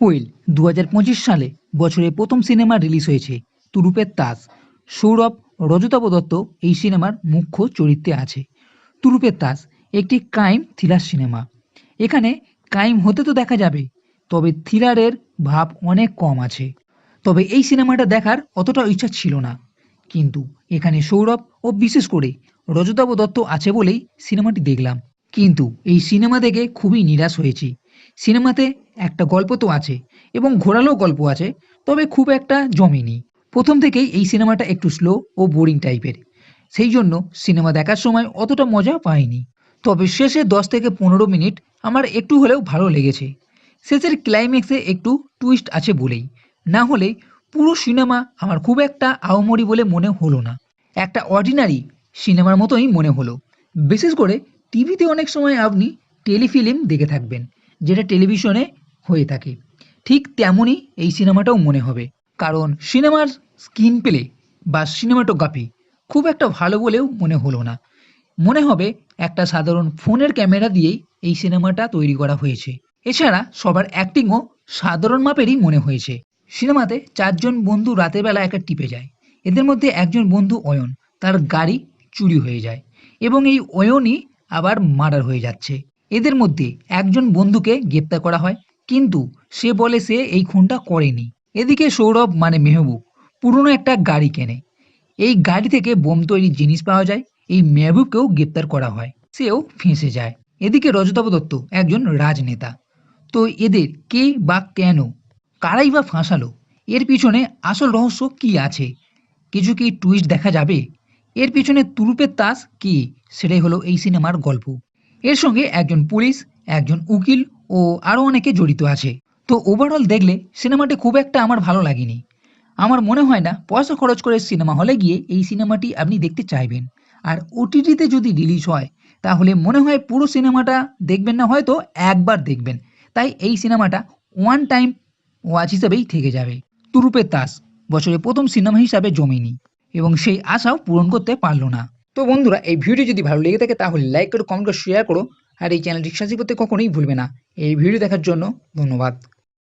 Well দু সালে বছরের প্রথম সিনেমা রিলিজ হয়েছে। তুরুপের তাস সৌরভ রজতাভ দত্ত এই সিনেমার মুখ্য চরিত্রে আছে। তুরুপের তাস একটি ক্রাইম থ্রিলার সিনেমা। এখানে ক্রাইম হতে তো দেখা যাবে, তবে থ্রিলারের ভাব অনেক কম আছে। তবে এই সিনেমাটা দেখার অতটা ইচ্ছা ছিল না। কিন্তু এখানে সৌরভ ও বিশেষ করে রজতাভ দত্ত আছে বলেই সিনেমাটি দেখলাম। কিন্তু এই সিনেমা দেখে খুবই নিরাশ হয়েছি। সিনেমাতে একটা গল্প তো আছে এবং ঘোরালো গল্প আছে, তবে খুব একটা জমেনি। প্রথম থেকেই এই সিনেমাটা একটু স্লো ও বোরিং টাইপের সেই জন্য সিনেমা দেখার সময় অতটা মজা পাইনি। তবে শেষে দশ থেকে পনেরো মিনিট আমার একটু হলেও ভালো লেগেছে। শেষের ক্লাইম্যাক্সে একটু টুইস্ট আছে বলেই। না হলে পুরো সিনেমা আমার খুব একটা আওমরি বলে মনে হলো না। একটা অর্ডিনারি সিনেমার মতোই মনে হলো। বিশেষ করে টিভিতে অনেক সময় আপনি টেলিফিল্ম দেখে থাকবেন, যেটা টেলিভিশনে হয়ে থাকে। ঠিক তেমনই এই সিনেমাটাও মনে হবে। কারণ সিনেমার স্ক্রিন প্লে বা সিনেমাটোগ্রাফি খুব একটা ভালো বলেও মনে হলো না। মনে হবে একটা সাধারণ ফোনের ক্যামেরা দিয়েই এই সিনেমাটা তৈরি করা হয়েছে। এছাড়া সবার অ্যাক্টিংও সাধারণ মাপেরই মনে হয়েছে। সিনেমাতে চারজন বন্ধু রাতের বেলা একটা টিপে যায়। এদের মধ্যে একজন বন্ধু অয়ন, তার গাড়ি চুরি হয়ে যায় এবং এই অয়নই আবার মার্ডার হয়ে যাচ্ছে। এদের মধ্যে একজন বন্ধুকে গ্রেপ্তার করা হয় কিন্তু সে বলে সে এই খুনটা করেনি। এদিকে সৌরভ মানে মেহবুব পুরনো একটা গাড়ি কেনে। এই গাড়ি থেকে বোম তৈরির জিনিস পাওয়া যায়, এই মেহবুবকেও গ্রেপ্তার করা হয়। সেও ফেঁসে যায়। এদিকে রজতাভ দত্ত, একজন রাজনেতা। তো এদের কে বা কেন, কারাই বা ফাঁসালো, এর পিছনে আসল রহস্য কি আছে? কিছু কি টুইস্ট দেখা যাবে? এর পিছনে তুরুপের তাস কি? সেটাই হলো এই সিনেমার গল্প। এর সঙ্গে একজন পুলিশ, একজন উকিল ও আরও অনেকে জড়িত আছে। তো ওভারঅল দেখলে সিনেমাটি খুব একটা আমার ভালো লাগেনি। আমার মনে হয় না পয়সা খরচ করে সিনেমা হলে গিয়ে এই সিনেমাটি আপনি দেখতে চাইবেন। আর ওটিটিতে যদি রিলিজ হয়, তাহলে মনে হয় পুরো সিনেমাটা দেখবেন না, হয়তো একবার দেখবেন। তাই এই সিনেমাটা ওয়ান টাইম ওয়াচ হিসেবেই থেকে যাবে। তুরুপের তাস বছরের প্রথম সিনেমা হিসাবে জমেনি এবং সেই আশাও পূরণ করতে পারল না। তো বন্ধুরা, এই ভিডিও যদি ভালো লেগে থাকে, তাহলে লাইক করো কমেন্ট করো শেয়ার করো, আর এই চ্যানেলটি সাবস্ক্রাইব করতে কখনোই ভুলবে না। এই ভিডিও দেখার জন্য ধন্যবাদ।